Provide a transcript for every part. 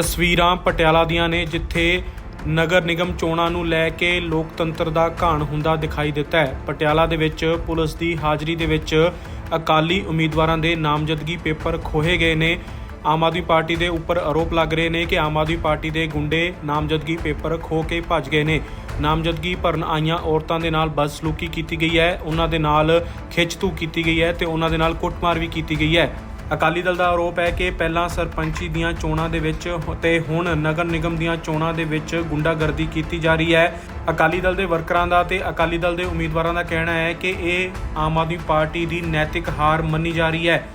ਤਸਵੀਰਾਂ ਪਟਿਆਲਾ ਦੀਆਂ ਨੇ, ਜਿੱਥੇ ਨਗਰ ਨਿਗਮ ਚੋਣਾਂ ਨੂੰ ਲੈ ਕੇ ਲੋਕਤੰਤਰ ਦਾ ਘਾਣ ਹੁੰਦਾ ਦਿਖਾਈ ਦਿੱਤਾ ਹੈ। ਪਟਿਆਲਾ ਦੇ ਵਿੱਚ ਪੁਲਿਸ ਦੀ ਹਾਜ਼ਰੀ ਦੇ ਵਿੱਚ ਅਕਾਲੀ ਉਮੀਦਵਾਰਾਂ ਦੇ ਨਾਮਜ਼ਦਗੀ ਪੇਪਰ ਖੋਹੇ ਗਏ ਨੇ। ਆਮ ਆਦਮੀ ਪਾਰਟੀ ਦੇ ਉੱਪਰ ਆਰੋਪ ਲੱਗ ਰਹੇ ਨੇ ਕਿ ਆਮ ਆਦਮੀ ਪਾਰਟੀ ਦੇ ਗੁੰਡੇ ਨਾਮਜ਼ਦਗੀ ਪੇਪਰ ਖੋ ਕੇ ਭੱਜ ਗਏ ਨੇ। ਨਾਮਜ਼ਦਗੀ ਭਰਨ ਆਈਆਂ ਔਰਤਾਂ ਦੇ ਨਾਲ ਬਦਸਲੂਕੀ ਕੀਤੀ ਗਈ ਹੈ। ਉਹਨਾਂ ਦੇ ਨਾਲ ਖਿੱਚਤੂ ਕੀਤੀ ਗਈ ਹੈ ਤੇ ਉਹਨਾਂ ਦੇ ਨਾਲ ਕੁੱਟਮਾਰ ਵੀ ਕੀਤੀ ਗਈ ਹੈ। ਅਕਾਲੀ ਦਲ ਦਾ ਆਰੋਪ ਹੈ ਕਿ ਪਹਿਲਾਂ ਸਰਪੰਚੀ ਦੀਆਂ ਚੋਣਾਂ ਦੇ ਵਿੱਚ ਤੇ ਹੁਣ ਨਗਰ ਨਿਗਮ ਦੀਆਂ ਚੋਣਾਂ ਦੇ ਵਿੱਚ ਗੁੰਡਾਗਰਦੀ ਕੀਤੀ ਜਾ ਰਹੀ ਹੈ। ਅਕਾਲੀ ਦਲ ਦੇ ਵਰਕਰਾਂ ਦਾ ਤੇ ਅਕਾਲੀ ਦਲ ਦੇ ਉਮੀਦਵਾਰਾਂ ਦਾ ਕਹਿਣਾ ਹੈ ਕਿ ਇਹ ਆਮ ਆਦਮੀ ਪਾਰਟੀ ਦੀ ਨੈਤਿਕ ਹਾਰ ਮੰਨੀ ਜਾ ਰਹੀ ਹੈ।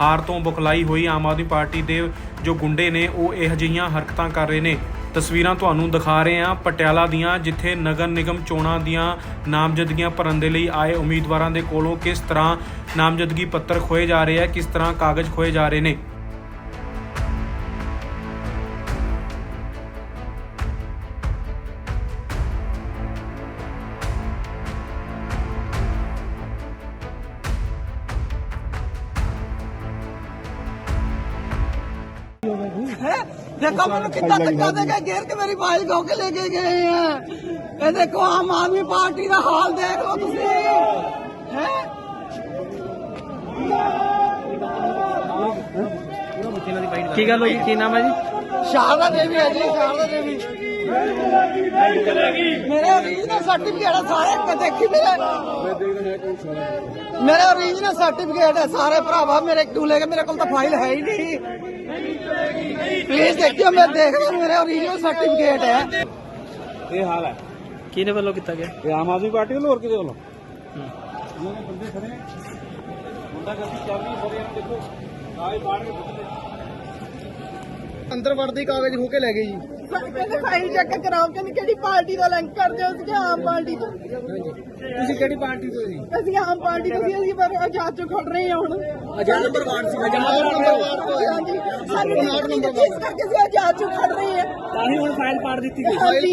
ਹਾਰ ਤੋਂ ਬੁਖਲਾਈ ਹੋਈ ਆਮ ਆਦਮੀ ਪਾਰਟੀ ਦੇ ਜੋ ਗੁੰਡੇ ਨੇ, ਉਹ ਇਹ ਜਿਹੀਆਂ ਹਰਕਤਾਂ ਕਰ ਰਹੇ ਨੇ। ਤਸਵੀਰਾਂ ਤੁਹਾਨੂੰ ਦਿਖਾ ਰਹੇ ਹਾਂ ਪਟਿਆਲਾ ਦੀਆਂ, ਜਿੱਥੇ ਨਗਰ ਨਿਗਮ ਚੋਣਾਂ ਦੀਆਂ ਨਾਮਜ਼ਦਗੀਆਂ ਭਰਨ ਦੇ ਲਈ ਆਏ ਉਮੀਦਵਾਰਾਂ ਦੇ ਕੋਲੋਂ ਕਿਸ ਤਰ੍ਹਾਂ ਨਾਮਜ਼ਦਗੀ ਪੱਤਰ ਖੋਏ ਜਾ ਰਹੇ ਆ ਕਿਸ ਤਰ੍ਹਾਂ ਕਾਗਜ਼ ਖੋਏ ਜਾ ਰਹੇ ਨੇ है देखो मैंने कितना धक्का दे के घेर के मेरी फाइल खो के लेके गए हैं ये देखो आम आदमी पार्टी का हाल देख लो तुम है ਕੀ ਗੱਲ ਹੋਈ? ਕੀ ਨਾਮ ਹੈ ਜੀ? ਸ਼ਾਰਦਾ ਦੇਵੀ ਹੈ ਜੀ ਸ਼ਾਰਦਾ ਦੇਵੀ। ਮੇਰੇ original ਸਰਟੀਫਿਕੇਟ ਹੈ ਸਾਰੇ ਇੱਕ ਦੇਖੀ ਮੇਰੇ। ਮੇਰੇ original ਸਰਟੀਫਿਕੇਟ ਹੈ ਸਾਰੇ ਭਰਾਵਾ ਮੇਰੇ ਕਿਉਂ ਲੈ ਕੇ ਮੇਰੇ ਕੋਲ ਤਾਂ ਫਾਈਲ ਹੈ ਹੀ ਨਹੀਂ। ਪਲੀਜ਼ ਦੇਖਿਓ ਮੈਂ ਦੇਖ ਰਿਹਾ ਮੇਰੇ original ਸਰਟੀਫਿਕੇਟ ਹੈ। ਇਹ ਹਾਲ ਹੈ। ਕਿਹਨੇ ਵੱਲੋਂ ਕੀਤਾ ਗਿਆ? ਇਹ ਆਮ ਆਦਮੀ ਪਾਰਟੀ ਵੱਲੋਂ ਹੋਰ ਕਿਤੇ ਵੱਲੋਂ? ਇਹਨਾਂ ਦੇ ਬੰਦੇ ਖੜੇ ਆ ਮੁੰਡਾ ਗੱਡੀ ਚੱਲ ਰਹੀ ਖੜੇ ਆ ਦੇਖੋ ਆਏ ਬਾਹਰ ਕੇ ਪੁੱਛਦੇ ਅੰਦਰ ਵੜਦੀ ਕਾਗਜ਼ ਹੋ ਕੇ ਲੈ ਗਏ ਜੀ। ਕਹਿੰਦੇ ਫਾਈਲ ਚੈੱਕ ਕਰਾਓ ਕਹਿੰਦੇ ਕਿਹੜੀ ਪਾਰਟੀ ਦਾ ਲਿੰਕ ਕਰਦੇ ਹੋ ਕਿਹਾ ਆਮ ਪਾਰਟੀ ਤੋਂ? ਤੁਸੀਂ ਕਿਹੜੀ ਪਾਰਟੀ ਤੋਂ ਜੀ? ਅਸੀਂ ਆਮ ਪਾਰਟੀ ਤੋਂ ਸੀ ਅਸੀਂ ਪਰ ਆਜ਼ਾਦ ਚੋਂ ਖੜ ਰਹੇ ਹਾਂ ਹੁਣ। ਆਜ਼ਾਦ ਪਰਿਵਾਰ ਸੀ ਹਾਂਜੀ ਸਾਨੂੰ ਇਸ ਕਰਕੇ ਅਸੀਂ ਚੋਂ ਖੜ ਰਹੇ ਹਾਂ। ਤਾਂ ਹੀ ਹੁਣ ਫਾਈਲ ਪਾੜ ਦਿੱਤੀ ਗਈ। ਹਾਂਜੀ।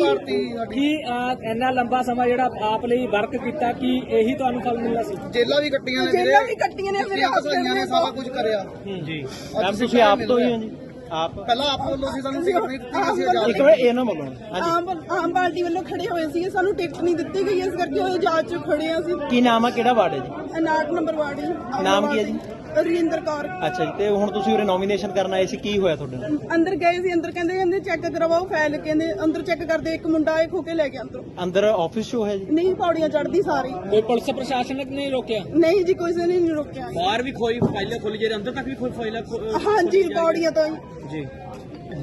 ਕੀ ਅਹ, ਇੰਨਾ ਲੰਬਾ ਸਮਾਂ ਜਿਹੜਾ ਆਪ ਲਈ ਵਰਕ ਕੀਤਾ ਕਿ ਇਹੀ ਤੁਹਾਨੂੰ ਫਲ ਮਿਲਣਾ ਸੀ? ਜੇਲਾਂ ਵੀ ਕੱਟੀਆਂ ਨੇ ਜੇਲਾਂ ਵੀ ਕੱਟੀਆਂ ਨੇ ਮੇਰੇ ਕਸਾਈਆਂ ਨੇ ਸਾਰਾ ਕੁਝ ਕਰਿਆ। ਜੀ। ਮੈਮ ਤੁਸੀਂ ਆਪ ਤੋਂ ਹੀ ਹੋ। ਜੀ? ਆਪ। ਪਹਿਲਾਂ ਆਪ ਵੱਲੋਂ ਸੀ ਸਾਨੂੰ ਟਿਕਟ ਨਹੀਂ ਦਿੱਤੀ ਸੀ ਆਜ਼ਾਦ ਇੱਕ ਵਾਰ ਇਹ ਨਾ ਬੋਲੋ ਆਮ ਆਮ ਪਾਰਟੀ ਵੱਲੋਂ ਖੜੇ ਹੋਏ ਸੀਗੇ ਸਾਨੂੰ ਟਿਕਟ ਨਹੀਂ ਦਿੱਤੀ ਗਈ ਇਸ ਕਰਕੇ ਉਹ ਆਜ਼ਾਦ ਚੋਂ ਖੜੇ ਹਾਂ ਅਸੀਂ। ਕੀ ਨਾਮ ਆ ਕਿਹੜਾ ਵਾਰਡ ਹੈ ਜੀ? 59 ਨੰਬਰ ਵਾਰਡ ਜੀ। ਨਾਮ ਕੀ ਹੈ ਜੀ? ਰਜਿੰਦਰ ਕੌਰ। ਅੱਛਾ ਜੀ ਤੇ ਹੁਣ ਤੁਸੀਂ ਉਰੇ ਨੋਮੀਨੇਸ਼ਨ ਕਰਨ ਆਏ ਸੀ ਕੀ ਹੋਇਆ ਤੁਹਾਡੇ ਨਾਲ? ਅੰਦਰ ਗਏ ਸੀ ਅੰਦਰ ਕਹਿੰਦੇ ਕਹਿੰਦੇ ਚੈੱਕ ਕਰਵਾਓ ਫਾਈਲ ਕਹਿੰਦੇ ਅੰਦਰ ਚੈੱਕ ਕਰਦੇ ਇੱਕ ਮੁੰਡਾ ਆਏ ਖੋ ਕੇ ਲੈ ਗਿਆ ਅੰਦਰੋਂ। ਅੰਦਰ ਆਫਿਸ ਸ਼ੋ ਹੈ ਜੀ? ਨਹੀਂ ਪੌੜੀਆਂ ਚੜਦੀ ਸਾਰੀ। ਕੋਈ ਪੁਲਿਸ ਪ੍ਰਸ਼ਾਸਨਿਕ ਨਹੀਂ ਰੋਕਿਆ? ਨਹੀਂ ਜੀ ਕੋਈ ਨੇ ਨਹੀਂ ਰੋਕਿਆ। ਬਾਹਰ ਵੀ ਕੋਈ ਫਾਈਲਾਂ ਖੋਲੀ ਜੇ ਅੰਦਰ ਤੱਕ ਵੀ ਕੋਈ ਫਾਈਲਾਂ ਹਾਂਜੀ ਪੌੜੀਆਂ ਤੋਂ ਹੀ। ਜੀ।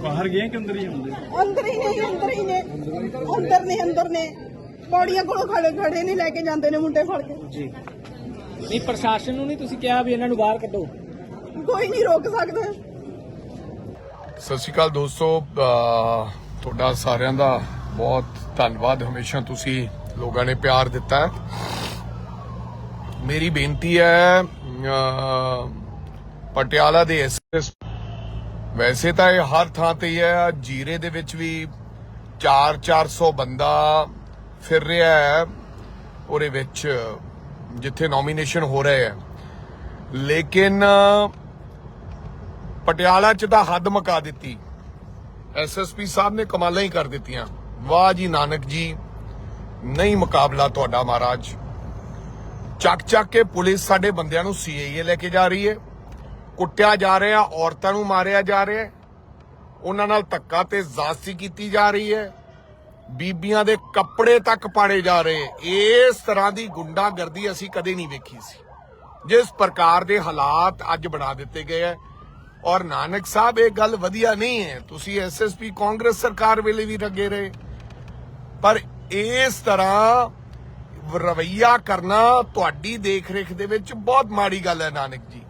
ਬਾਹਰ ਗਏ ਕਿ ਅੰਦਰ ਹੀ ਹੁੰਦੇ? ਅੰਦਰ ਹੀ ਨੇ ਅੰਦਰ ਹੀ ਨੇ। ਅੰਦਰ ਨੇ ਅੰਦਰ ਨੇ। ਪੌੜੀਆਂ ਕੋਲੋਂ ਖੜੇ ਖੜੇ ਨਹੀਂ ਲੈ ਕੇ ਜਾਂਦੇ ਨੇ ਮੁੰਡੇ ਫੜ ਕੇ। ਜੀ। ਨਹੀਂ ਪ੍ਰਸ਼ਾਸਨ ਨੂੰ ਨਹੀਂ ਤੁਸੀਂ ਕਿਹਾ ਵੀ ਇਹਨਾਂ ਨੂੰ ਬਾਹਰ ਕੱਢੋ। ਕੋਈ ਨਹੀਂ ਰੋਕ ਸਕਦਾ। ਸਤਿ ਸ਼੍ਰੀ ਅਕਾਲ ਦੋਸਤੋ ਤੁਹਾਡਾ ਸਾਰਿਆਂ ਦਾ ਬਹੁਤ ਧੰਨਵਾਦ। ਹਮੇਸ਼ਾ ਤੁਸੀਂ ਲੋਕਾਂ ਨੇ ਪਿਆਰ ਦਿੱਤਾ ਮੇਰੀ ਬੇਨਤੀ ਹੈ ਪਟਿਆਲਾ ਦੇ ਐਸਐਸ ਵੈਸੇ ਤਾਂ ਇਹ ਹਰ ਥਾਂ ਤੇ ਹੀ ਹੈ ਜੀਰੇ ਦੇ ਵਿੱਚ ਵੀ 4-400 ਬੰਦਾ ਫਿਰ ਰਿਹਾ ਹੈ ਉਹਦੇ ਵਿੱਚ ਜਿੱਥੇ ਨੋਮੀਨੇਸ਼ਨ ਹੋ ਰਹੇ ਹੈ ਲੇਕਿਨ, ਪਟਿਆਲਾ ਚ ਤਾਂ ਹੱਦ ਮਕਾ ਦਿੱਤੀ। ਐਸਐਸਪੀ ਸਾਹਿਬ ਨੇ ਕਮਾਲਾਂ ਹੀ ਕਰ ਦਿੱਤੀਆਂ। ਵਾਹ ਜੀ ਨਾਨਕ ਜੀ, ਨਹੀਂ ਮੁਕਾਬਲਾ ਤੁਹਾਡਾ ਮਹਾਰਾਜ। ਚੱਕ ਚੱਕ ਕੇ ਪੁਲਿਸ ਸਾਡੇ ਬੰਦਿਆਂ ਨੂੰ ਸੀਏਏ ਲੈ ਕੇ ਜਾ ਰਹੀ ਹੈ। ਕੁੱਟਿਆ ਜਾ ਰਿਹਾ, ਔਰਤਾਂ ਨੂੰ ਮਾਰਿਆ ਜਾ ਰਿਹਾ। ਹੈ ਉਹਨਾਂ ਨਾਲ ਧੱਕਾ ਤੇ ਜ਼ਾਸਤੀ ਕੀਤੀ ਜਾ ਰਹੀ ਹੈ। ਬੀਬੀਆਂ ਦੇ ਕੱਪੜੇ ਤੱਕ ਪਾੜੇ ਜਾ ਰਹੇ ਇਸ ਤਰ੍ਹਾਂ ਦੀ ਗੁੰਡਾਗਰਦੀ ਅਸੀਂ ਕਦੇ ਨਹੀਂ ਵੇਖੀ ਸੀ। ਜਿਸ ਪ੍ਰਕਾਰ ਦੇ ਹਾਲਾਤ ਅੱਜ ਬਣਾ ਦਿੱਤੇ ਗਏ ਹੈ। ਔਰ ਨਾਨਕ ਸਾਹਿਬ, ਇਹ ਗੱਲ ਵਧੀਆ ਨਹੀਂ ਹੈ। ਤੁਸੀਂ ਐਸਐਸਪੀ ਕਾਂਗਰਸ ਸਰਕਾਰ ਵੇਲੇ ਵੀ ਲੱਗੇ ਰਹੇ। ਪਰ ਇਸ ਤਰ੍ਹਾਂ ਰਵਈਆ ਕਰਨਾ ਤੁਹਾਡੀ ਦੇਖਰੇਖ ਦੇ ਵਿੱਚ ਬਹੁਤ ਮਾੜੀ ਗੱਲ ਹੈ ਨਾਨਕ ਜੀ।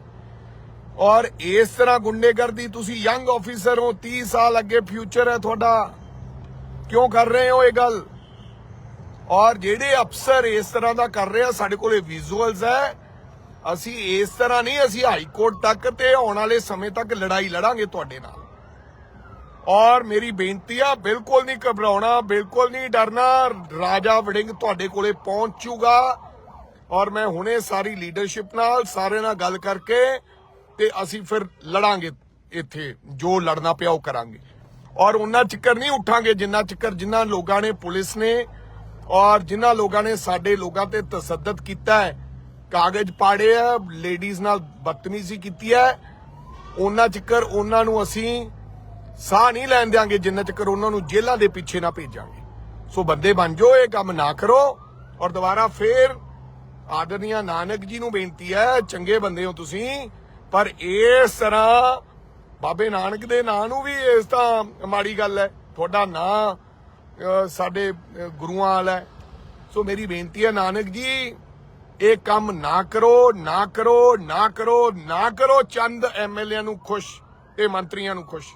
ਔਰ ਇਸ ਤਰ੍ਹਾਂ ਗੁੰਡੇਗਰਦੀ, ਤੁਸੀਂ ਯੰਗ ਆਫੀਸਰ ਹੋ 30 ਸਾਲ ਅੱਗੇ ਫਿਊਚਰ ਹੈ ਤੁਹਾਡਾ। ਕਿਉਂ ਕਰ ਰਹੇ ਹੋ ਇਹ ਗੱਲ? ਔਰ ਜਿਹੜੇ ਅਫਸਰ ਇਸ ਤਰ੍ਹਾਂ ਦਾ ਕਰ ਰਹੇ ਆ, ਸਾਡੇ ਕੋਲੇ ਵਿਜ਼ੂਅਲਸ ਹੈ। ਅਸੀਂ ਇਸ ਤਰ੍ਹਾਂ ਨਹੀਂ, ਅਸੀਂ ਹਾਈ ਕੋਰਟ ਤੱਕ ਤੇ ਆਉਣ ਵਾਲੇ ਸਮੇਂ ਤੱਕ ਲੜਾਈ ਲੜਾਂਗੇ ਤੁਹਾਡੇ ਨਾਲ। ਔਰ ਮੇਰੀ ਬੇਨਤੀ ਆ, ਬਿਲਕੁਲ ਨਹੀਂ ਘਬਰਾਉਣਾ, ਬਿਲਕੁਲ ਨਹੀਂ ਡਰਨਾ। ਰਾਜਾ ਵੜਿੰਗ ਤੁਹਾਡੇ ਕੋਲੇ ਪਹੁੰਚੂਗਾ ਔਰ ਮੈਂ ਹੁਣੇ ਸਾਰੀ ਲੀਡਰਸ਼ਿਪ ਨਾਲ ਸਾਰੇ ਨਾਲ ਗੱਲ ਕਰਕੇ ਤੇ ਅਸੀਂ ਫਿਰ ਲੜਾਂਗੇ ਇੱਥੇ। ਜੋ ਲੜਨਾ ਪਿਆ ਉਹ ਕਰਾਂਗੇ। ਔਰ ਉਹਨਾਂ ਚੱਕਰ ਨਹੀਂ ਉਠਾਂਗੇ, ਜਿੰਨਾ ਚੱਕਰ ਜਿਨ੍ਹਾਂ ਲੋਕਾਂ ਨੇ, ਪੁਲਿਸ ਨੇ ਔਰ ਜਿਨ੍ਹਾਂ ਲੋਕਾਂ ਨੇ ਸਾਡੇ ਲੋਕਾਂ ਤੇ ਤਸੱਦਦ ਕੀਤਾ ਹੈ, ਕਾਗਜ਼ ਪਾੜੇ ਆ ਲੇਡੀਜ਼ ਨਾਲ ਬਦਤਮੀਜ਼ੀ ਕੀਤੀ ਹੈ, ਉਹਨਾਂ ਚੱਕਰ ਉਹਨਾਂ ਨੂੰ ਅਸੀਂ ਸਾਹ ਨਹੀਂ ਲੈਣ ਦਿਆਂਗੇ, ਜਿੰਨਾ ਚੱਕਰ ਉਹਨਾਂ ਨੂੰ ਜੇਲ੍ਹਾਂ ਦੇ ਪਿੱਛੇ ਨਾ ਭੇਜਾਂਗੇ। ਸੋ ਬੰਦੇ ਬਣ ਜਾਓ, ਇਹ ਕੰਮ ਨਾ ਕਰੋ ਔਰ ਦੁਬਾਰਾ ਫੇਰ ਆਦਰਨੀਆ ਨਾਨਕ ਜੀ ਨੂੰ ਬੇਨਤੀ ਹੈ, ਚੰਗੇ ਬੰਦੇ ਹੋ ਤੁਸੀਂ, ਪਰ ਇਸ ਤਰ੍ਹਾਂ ਬਾਬੇ ਨਾਨਕ ਦੇ ਨਾਂ ਨੂੰ ਵੀ ਇਸ ਤਾਂ ਮਾੜੀ ਗੱਲ ਹੈ। ਤੁਹਾਡਾ ਨਾਂ ਸਾਡੇ ਗੁਰੂਆਂ ਵਾਲਾ ਹੈ। ਸੋ ਮੇਰੀ ਬੇਨਤੀ ਹੈ, ਨਾਨਕ ਜੀ, ਇਹ ਕੰਮ ਨਾ ਕਰੋ ਨਾ ਕਰੋ ਨਾ ਕਰੋ ਨਾ ਕਰੋ। ਚੰਦ ਐਮਐਲਏ ਨੂੰ ਖੁਸ਼ ਤੇ ਮੰਤਰੀਆਂ ਨੂੰ ਖੁਸ਼।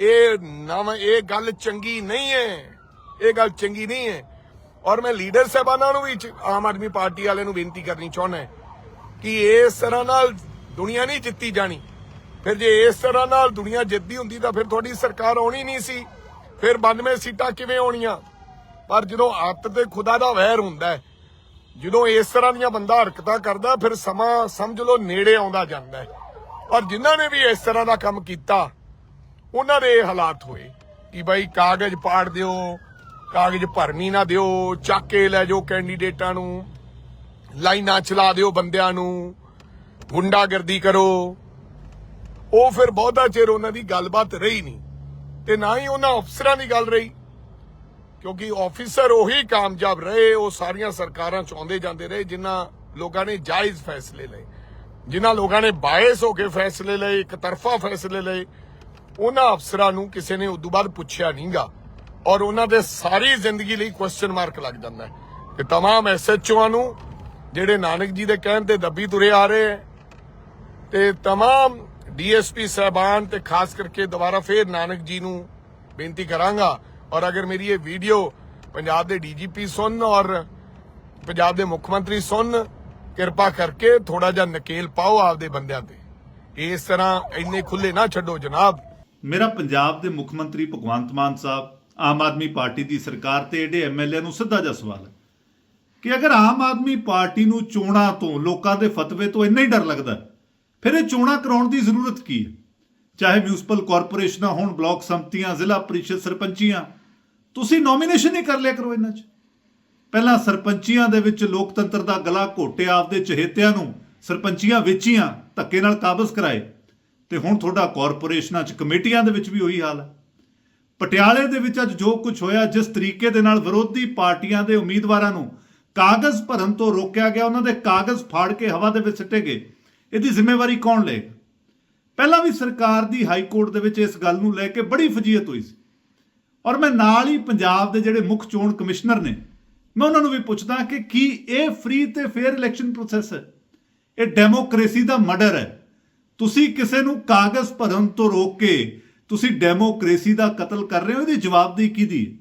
ਇਹ ਨਵ, ਇਹ ਗੱਲ ਚੰਗੀ ਨਹੀਂ ਹੈ। ਇਹ ਗੱਲ ਚੰਗੀ ਨਹੀਂ ਹੈ। ਔਰ ਮੈਂ ਲੀਡਰ ਸਾਹਿਬਾਨਾਂ ਨੂੰ ਵੀ ਆਮ ਆਦਮੀ ਪਾਰਟੀ ਵਾਲਿਆਂ ਨੂੰ ਬੇਨਤੀ ਕਰਨੀ ਚਾਹੁੰਦਾ ਕਿ ਇਸ ਤਰ੍ਹਾਂ ਨਾਲ ਦੁਨੀਆ ਨਹੀਂ ਜਿੱਤੀ ਜਾਣੀ। ਫਿਰ ਜੇ ਇਸ ਤਰ੍ਹਾਂ ਨਾਲ ਦੁਨੀਆ ਜਿੱਤਦੀ ਹੁੰਦੀ ਤਾਂ ਫਿਰ ਤੁਹਾਡੀ ਸਰਕਾਰ ਆਉਣੀ ਨਹੀਂ ਸੀ। ਫਿਰ 92 ਸੀਟਾਂ ਕਿਵੇਂ ਆਉਣੀਆਂ? ਪਰ ਜਦੋਂ ਅੱਤ ਤੇ ਖੁਦਾ ਦਾ ਵਹਿਰ ਹੁੰਦਾ ਜਦੋਂ ਇਸ ਤਰ੍ਹਾਂ ਦੀਆਂ ਬੰਦਾ ਹਰਕਤਾਂ ਕਰਦਾ, ਫਿਰ ਸਮਾਂ ਸਮਝ ਲਓ ਨੇੜੇ ਆਉਂਦਾ ਜਾਂਦਾ ਔਰ ਜਿਨ੍ਹਾਂ ਨੇ ਵੀ ਇਸ ਤਰ੍ਹਾਂ ਦਾ ਕੰਮ ਕੀਤਾ, ਉਹਨਾਂ ਦੇ ਇਹ ਹਾਲਾਤ ਹੋਏ ਕਿ ਭਾਈ ਕਾਗਜ਼ ਪਾੜ ਦਿਓ, ਕਾਗਜ਼ ਭਰਨੀ ਨਾ ਦਿਓ, ਚਾਕੇ ਲੈ ਜਾਓ ਕੈਂਡੀਡੇਟਾਂ ਨੂੰ, ਲਾਈਨਾਂ ਚਲਾ ਦਿਓ ਬੰਦਿਆਂ ਨੂੰ, ਗੁੰਡਾਗਰਦੀ ਕਰੋ। ਉਹ ਫਿਰ ਬਹੁਤਾ ਚਿਰ ਉਹਨਾਂ ਦੀ ਗੱਲਬਾਤ ਰਹੀ ਨਹੀਂ ਤੇ ਨਾ ਹੀ ਉਹਨਾਂ ਅਫਸਰਾਂ ਦੀ ਗੱਲ ਰਹੀ ਕਿਉਂਕਿ ਆਫੀਸਰ ਉਹੀ ਕਾਮਯਾਬ ਰਹੇ ਉਹ ਸਾਰੀਆਂ ਸਰਕਾਰਾਂ ਚ ਆਉਂਦੇ ਜਾਂਦੇ ਰਹੇ ਜਿਨ੍ਹਾਂ ਲੋਕਾਂ ਨੇ ਜਾਇਜ਼ ਫੈਸਲੇ ਲਏ ਜਿਨ੍ਹਾਂ ਲੋਕਾਂ ਨੇ ਬਾਇਸ ਹੋ ਕੇ ਫੈਸਲੇ ਲਏ ਇੱਕ ਤਰਫਾ ਫੈਸਲੇ ਲਏ ਉਹਨਾਂ ਅਫਸਰਾਂ ਨੂੰ ਕਿਸੇ ਨੇ ਉਦੋਂ ਬਾਅਦ ਪੁੱਛਿਆ ਨਹੀਂਗਾ ਔਰ ਉਹਨਾਂ ਦੇ ਸਾਰੀ ਜ਼ਿੰਦਗੀ ਲਈ ਕੁਐਸਚਨ ਮਾਰਕ ਲੱਗ ਜਾਂਦਾ ਹੈ ਕਿ तमाम ਐਸਐਚਓਆਂ ਨੂੰ ਜਿਹੜੇ ਨਾਨਕ ਜੀ ਦੇ ਕਹਿਣ ਤੇ ਦੱਬੀ ਤੁਰੇ ਆ ਰਹੇ ਹੈ ਤੇ तमाम ਡੀਐਸਪੀ ਸਹਿਬਾਨ ਤੇ ਖਾਸ ਕਰਕੇ ਦੁਬਾਰਾ ਫੇਰ ਨਾਨਕ ਜੀ ਨੂੰ ਬੇਨਤੀ ਕਰਾਂਗਾ ਔਰ ਅਗਰ ਮੇਰੀ ਇਹ ਵੀਡੀਓ ਪੰਜਾਬ ਦੇ ਡੀਜੀਪੀ ਸੁਣ ਔਰ ਪੰਜਾਬ ਦੇ ਮੁੱਖ ਮੰਤਰੀ ਸੁਣ, ਕਿਰਪਾ ਕਰਕੇ ਥੋੜਾ ਜਿਹਾ ਨਕੇਲ ਪਾਓ ਆਪਦੇ ਬੰਦਿਆਂ ਤੇ। ਇਸ ਤਰ੍ਹਾਂ ਇੰਨੇ ਖੁੱਲੇ ਨਾ ਛੱਡੋ ਜਨਾਬ। ਮੇਰਾ ਪੰਜਾਬ ਦੇ ਮੁੱਖ ਮੰਤਰੀ ਭਗਵੰਤ ਮਾਨ ਸਾਹਿਬ, ਆਮ ਆਦਮੀ ਪਾਰਟੀ ਦੀ ਸਰਕਾਰ ਤੇ ਏਡੇ ਐਮਐਲਏ ਨੂੰ ਸਿੱਧਾ ਜਿਹਾ ਸਵਾਲ ਹੈ ਕਿ ਅਗਰ ਆਮ ਆਦਮੀ ਪਾਰਟੀ ਨੂੰ ਚੋਣਾਂ ਤੋਂ, ਲੋਕਾਂ ਦੇ ਫਤਵੇ ਤੋਂ ਇੰਨਾ ਹੀ ਡਰ ਲੱਗਦਾ ਫਿਰ ਇਹ ਚੋਣਾਂ ਕਰਾਉਣ ਦੀ ਜ਼ਰੂਰਤ ਕੀ ਹੈ? ਚਾਹੇ ਮਿਊਨਿਸਪਲ ਕਾਰਪੋਰੇਸ਼ਨਾਂ ਹੋਣ ਬਲਾਕ ਸੰਮਤੀਆਂ, ਜ਼ਿਲ੍ਹਾ ਪ੍ਰੀਸ਼ਦ ਸਰਪੰਚੀਆਂ, ਤੁਸੀਂ ਨੋਮੀਨੇਸ਼ਨ ਹੀ ਕਰ ਲਿਆ ਕਰੋ ਇਹਨਾਂ 'ਚ। ਪਹਿਲਾਂ ਸਰਪੰਚੀਆਂ ਦੇ ਵਿੱਚ ਲੋਕਤੰਤਰ ਦਾ ਗਲਾ ਘੋਟਿਆ, ਆਪਦੇ ਚਹੇਤਿਆਂ ਨੂੰ ਸਰਪੰਚੀਆਂ ਵੇਚੀਆਂ, ਧੱਕੇ ਨਾਲ ਕਾਬਜ਼ ਕਰਾਏ। ਤੇ ਹੁਣ ਤੁਹਾਡਾ ਕਾਰਪੋਰੇਸ਼ਨਾਂ 'ਚ ਕਮੇਟੀਆਂ ਦੇ ਵਿੱਚ ਵੀ ਉਹੀ ਹਾਲ ਹੈ ਪਟਿਆਲੇ ਦੇ ਵਿੱਚ ਅੱਜ ਜੋ ਕੁਝ ਹੋਇਆ, ਜਿਸ ਤਰੀਕੇ ਦੇ ਨਾਲ ਵਿਰੋਧੀ ਪਾਰਟੀਆਂ ਦੇ ਉਮੀਦਵਾਰਾਂ ਨੂੰ ਕਾਗਜ਼ ਭਰਨ ਤੋਂ ਰੋਕਿਆ ਗਿਆ, ਉਹਨਾਂ ਦੇ ਕਾਗਜ਼ ਫਾੜ ਕੇ ਹਵਾ ਦੇ ਵਿੱਚ ਸਿੱਟੇ ਗਏ। ਇਹਦੀ ਜ਼ਿੰਮੇਵਾਰੀ ਕੌਣ ਲਏਗਾ? ਪਹਿਲਾਂ ਵੀ ਸਰਕਾਰ ਦੀ ਹਾਈ ਕੋਰਟ ਦੇ ਵਿੱਚ ਇਸ ਗੱਲ ਨੂੰ ਲੈ ਕੇ ਬੜੀ ਫਜੀਅਤ ਹੋਈ ਸੀ। ਔਰ ਮੈਂ ਨਾਲ ਹੀ ਪੰਜਾਬ ਦੇ ਜਿਹੜੇ ਮੁੱਖ ਚੋਣ ਕਮਿਸ਼ਨਰ ਨੇ, ਮੈਂ ਉਹਨਾਂ ਨੂੰ ਵੀ ਪੁੱਛਦਾ ਕਿ ਕੀ ਇਹ ਫ੍ਰੀ ਤੇ ਫੇਅਰ ਇਲੈਕਸ਼ਨ ਪ੍ਰੋਸੈਸ ਹੈ? ਇਹ ਡੈਮੋਕ੍ਰੇਸੀ ਦਾ ਮਰਡਰ ਹੈ। ਤੁਸੀਂ ਕਿਸੇ ਨੂੰ ਕਾਗਜ਼ ਭਰਨ ਤੋਂ ਰੋਕ ਕੇ ਤੁਸੀਂ ਡੈਮੋਕ੍ਰੇਸੀ ਦਾ ਕਤਲ ਕਰ ਰਹੇ ਹੋ, ਇਹਦੀ ਜਵਾਬਦੇਹੀ ਕਿਹਦੀ ਹੈ?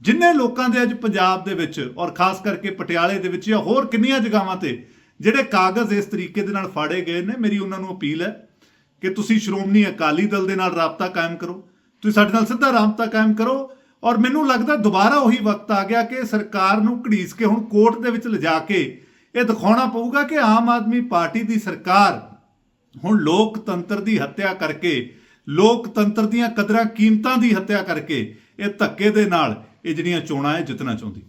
ਜਿੰਨੇ ਲੋਕਾਂ ਦੇ ਅੱਜ ਪੰਜਾਬ ਦੇ ਵਿੱਚ ਔਰ ਖਾਸ ਕਰਕੇ ਪਟਿਆਲੇ ਦੇ ਵਿੱਚ ਜਾਂ ਹੋਰ ਕਿੰਨੀਆਂ ਜਗ੍ਹਾਵਾਂ ਤੇ ਜਿਹੜੇ ਕਾਗਜ਼ ਇਸ ਤਰੀਕੇ ਦੇ ਨਾਲ ਫਾੜੇ ਗਏ ਨੇ, ਮੇਰੀ ਉਹਨਾਂ ਨੂੰ ਅਪੀਲ ਹੈ ਕਿ ਤੁਸੀਂ ਸ਼੍ਰੋਮਣੀ ਅਕਾਲੀ ਦਲ ਦੇ ਨਾਲ ਰਾਬਤਾ ਕਾਇਮ ਕਰੋ। ਤੁਸੀਂ ਸਾਡੇ ਨਾਲ ਸਿੱਧਾ ਰਾਬਤਾ ਕਾਇਮ ਕਰੋ ਔਰ ਮੈਨੂੰ ਲੱਗਦਾ ਦੁਬਾਰਾ ਉਹੀ ਵਕਤ ਆ ਗਿਆ ਕਿ ਸਰਕਾਰ ਨੂੰ ਘੜੀਸ ਕੇ ਹੁਣ ਕੋਰਟ ਦੇ ਵਿੱਚ ਲਿਜਾ ਕੇ ਇਹ ਦਿਖਾਉਣਾ ਪਊਗਾ ਕਿ ਆਮ ਆਦਮੀ ਪਾਰਟੀ ਦੀ ਸਰਕਾਰ ਹੁਣ ਲੋਕਤੰਤਰ ਦੀ ਹੱਤਿਆ ਕਰਕੇ, ਲੋਕਤੰਤਰ ਦੀਆਂ ਕਦਰਾਂ ਕੀਮਤਾਂ ਦੀ ਹੱਤਿਆ ਕਰਕੇ ਇਹ ਧੱਕੇ ਦੇ ਨਾਲ ਇਹ ਜਿਹੜੀਆਂ ਚੋਣਾਂ ਹੈ ਜਿੱਤਣਾ ਚਾਹੁੰਦੀ।